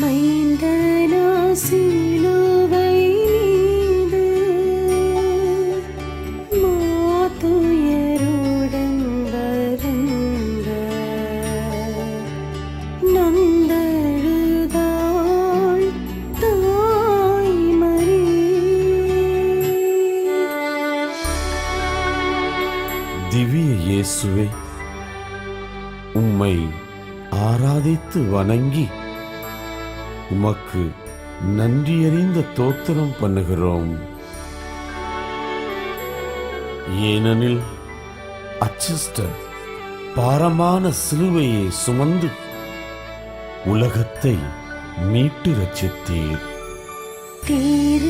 மைந்தனா சிலுவை மீது மாதுயருடன் வருந்த நந்தழுதாள் தாய்மறி திவ்ய இயேசுவே உம்மை ஆராதித்து வணங்கி உமக்கு நன்றியறிந்த தோத்திரம் பண்ணுகிறோம். ஏனெனில் அச்சிஸ்டர் பாரமான சிலுவையை சுமந்து உலகத்தை மீட்டு ரச்சித்தீர் தீர்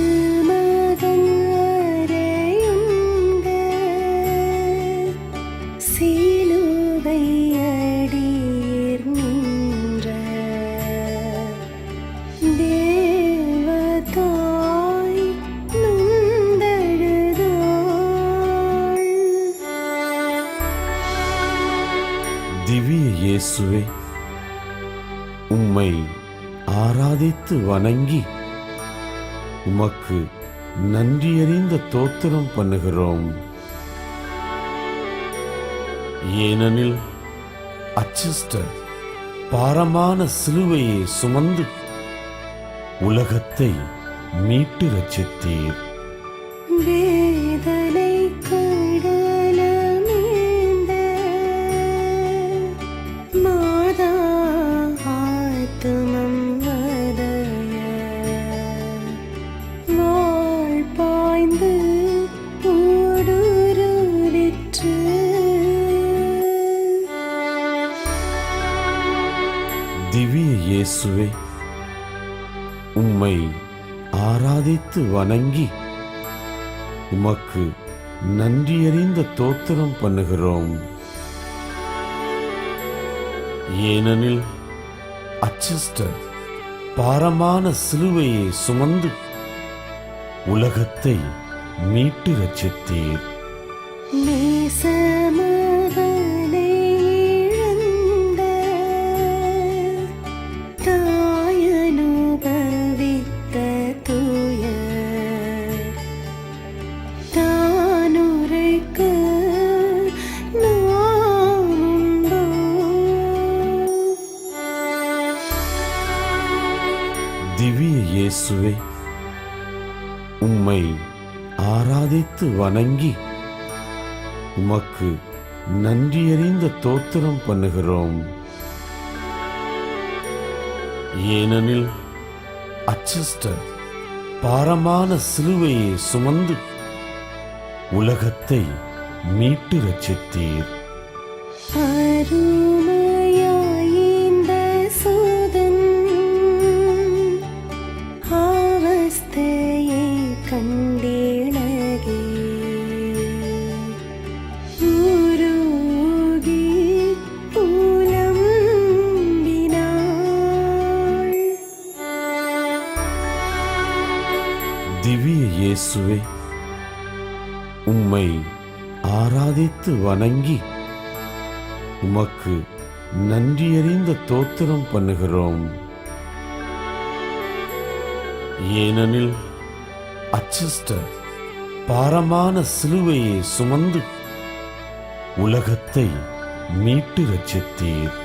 பார்த்து வணங்கி உமக்கு நன்றியறிந்த தோத்திரம் பண்ணுகிறோம். ஏனெனில் அச்சிஸ்டர் பாரமான சிலுவையை சுமந்து உலகத்தை மீட்டு ரச்சித்தீர் பார்த்து வணங்கி உமக்கு நன்றியறிந்த தோத்திரம் பண்ணுகிறோம். ஏனெனில் அச்சிஸ்டர் பாரமான சிலுவையை சுமந்து உலகத்தை மீட்டு ரச்சித்தீர் நீ ஆராதித்து வணங்கி உமக்கு நன்றியறிந்த தோத்திரம் பண்ணுகிறோம். ஏனெனில் அச்சஸ்டர் பாரமான சிலுவையை சுமந்து உலகத்தை மீட்டு ரச்சித்தீர் அரும உம்மை ஆராதித்து வணங்கி உமக்கு நன்றியறிந்த தோத்திரம் பண்ணுகிறோம். ஏனெனில் அச்சிஸ்டர் பாரமான சிலுவையை சுமந்து உலகத்தை மீட்டு ரட்சித்தீர்.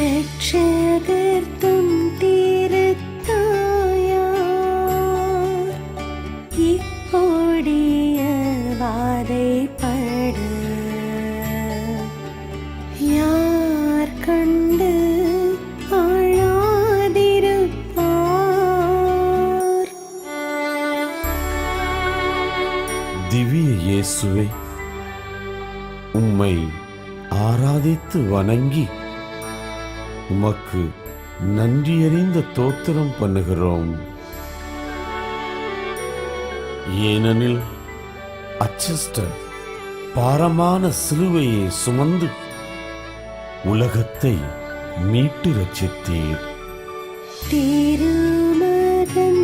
ரட்சகர்த்தம் திவ்ய இயேசுவே உம்மை ஆராதித்து வணங்கி உமக்கு நன்றியறிந்த தோத்திரம் பண்ணுகிறோம். ஏனெனில் அச்சஸ்டர் பாரமான சிலுவையை சுமந்து உலகத்தை மீட்டு ரட்சித்தீர். திருமகன்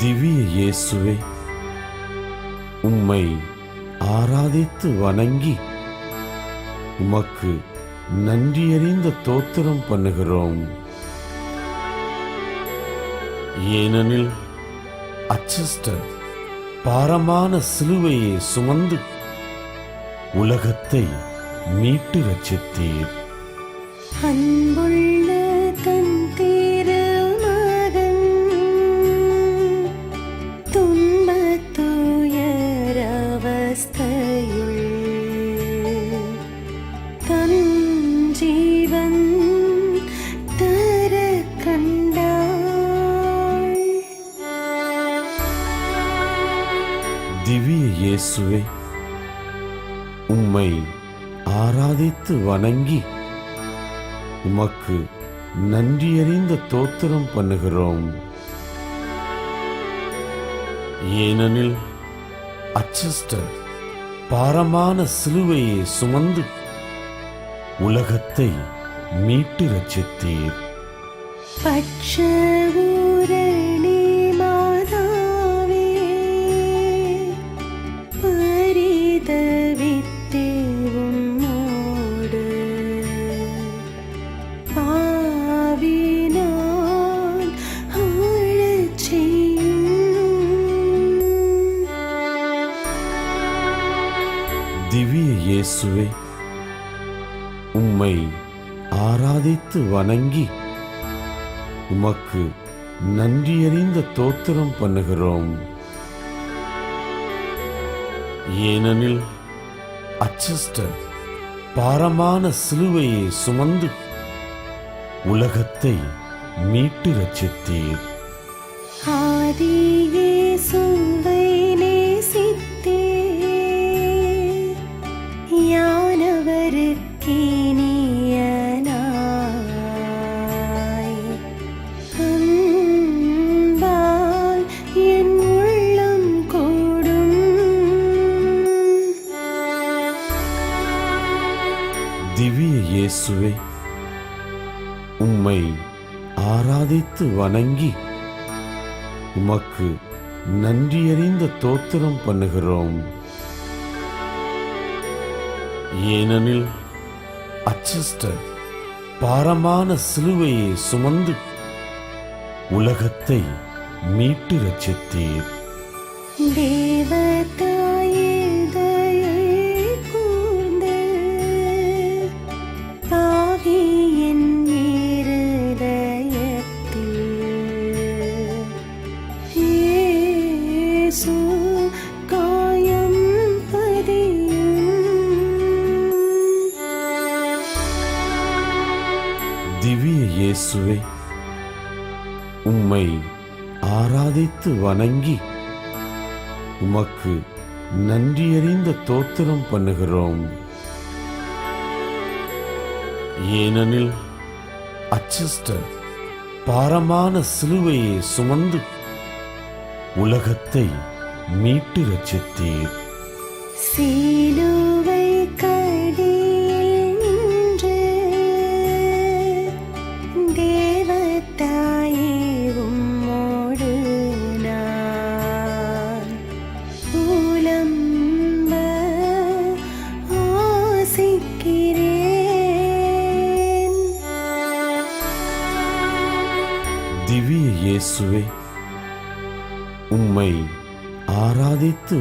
திவ்ய இயேசுவே உம்மை ஆராதித்து வணங்கி உமக்கு நன்றியறிந்த தோத்திரம் பண்ணுகிறோம். ஏனெனில் அச்சஸ்டர் பாரமான சிலுவையை சுமந்து உலகத்தை மீட்டு ரச்சித்தீர் அன்புள்ள திவ்ய இயேசுவே உம்மை ஆராதித்து வணங்கி உமக்கு நன்றியறிந்த தோத்திரம் பண்ணுகிறோம். ஏனெனில் அச்சஸ்டர் பாரமான சிலுவையை சுமந்து உலகத்தை மீட்டு ரச்சித்தீர் பட்சபூரணி இயேசுவே உம்மை ஆராதித்து வணங்கி உமக்கு நன்றியறிந்த தோத்திரம் பண்ணுகிறோம். ஏனெனில் அச்சஸ்டர் பாரமான சிலுவையை சுமந்து உலகத்தை மீட்டு ரச்சித்தீர் ஆதியே இயேசுவே உம்மை ஆராதித்து வணங்கி உமக்கு நன்றியறிந்த தோத்திரம் பண்ணுகிறோம். ஏனெனில் அச்சஸ்டர் பாரமான சிலுவையை சுமந்து உலகத்தை மீட்டு ரச்சித்தீர் தேவதா உம்மை ஆராதித்து வணங்கி உமக்கு நன்றியறிந்த தோத்திரம் பண்ணுகிறோம். ஏனெனில் அச்சஸ்டர் பாரமான சிலுவையை சுமந்து உலகத்தை மீட்டு ரச்சித்தீர் சீலு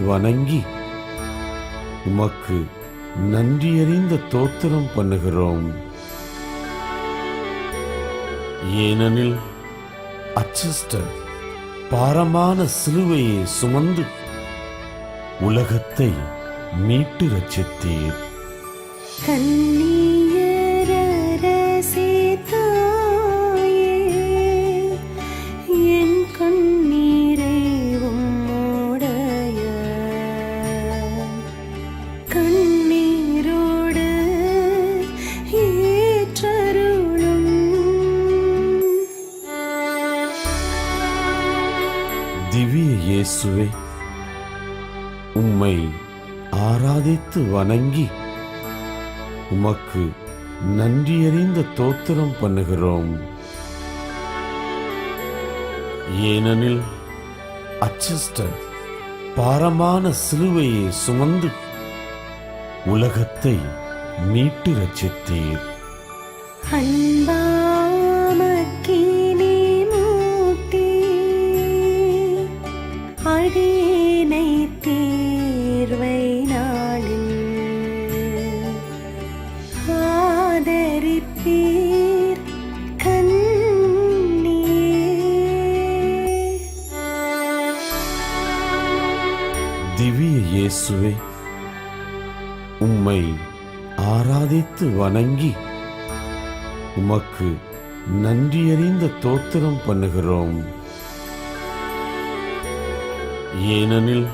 வணங்கி உமக்கு நன்றியறிந்த தோத்திரம் பண்ணுகிறோம். ஏனெனில் அச்சஸ்டர் பாரமான சிலுவையை சுமந்து உலகத்தை மீட்டு ரச்சித்தீர் கண்ணீர் வணங்கி உமக்கு நன்றியறிந்த தோத்திரம் பண்ணுகிறோம். ஏனெனில் அச்சஸ்டர் பாரமான சிலுவையை சுமந்து உலகத்தை மீட்டு ரச்சித்தீர் அன்பா வணங்கி உமக்கு நன்றியறிந்த தோத்திரம் பண்ணுகிறோம். ஏனெனில்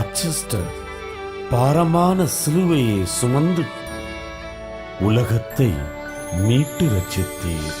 அச்சஸ்டர் பாரமான சிலுவையை சுமந்து உலகத்தை மீட்டு ரச்சித்தீர்